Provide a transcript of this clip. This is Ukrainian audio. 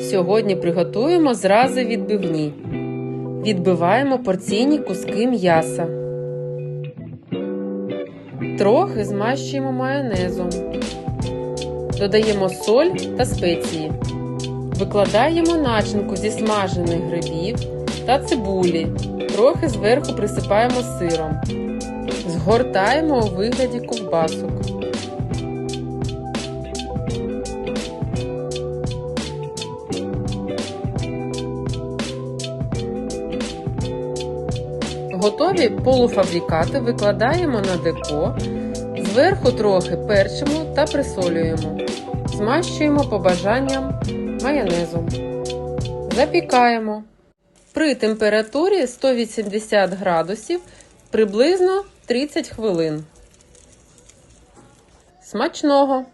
сьогодні приготуємо зрази відбивні. Відбиваємо порційні куски м'яса. Трохи змащуємо майонезом. Додаємо соль та спеції. Викладаємо начинку зі смажених грибів та цибулі. Трохи зверху присипаємо сиром. Згортаємо у вигляді ковбасок. Готові полуфабрикати викладаємо на деко, зверху трохи перчимо та присолюємо. Змащуємо по бажанням майонезом. Запікаємо. При температурі 180 градусів приблизно 30 хвилин. Смачного!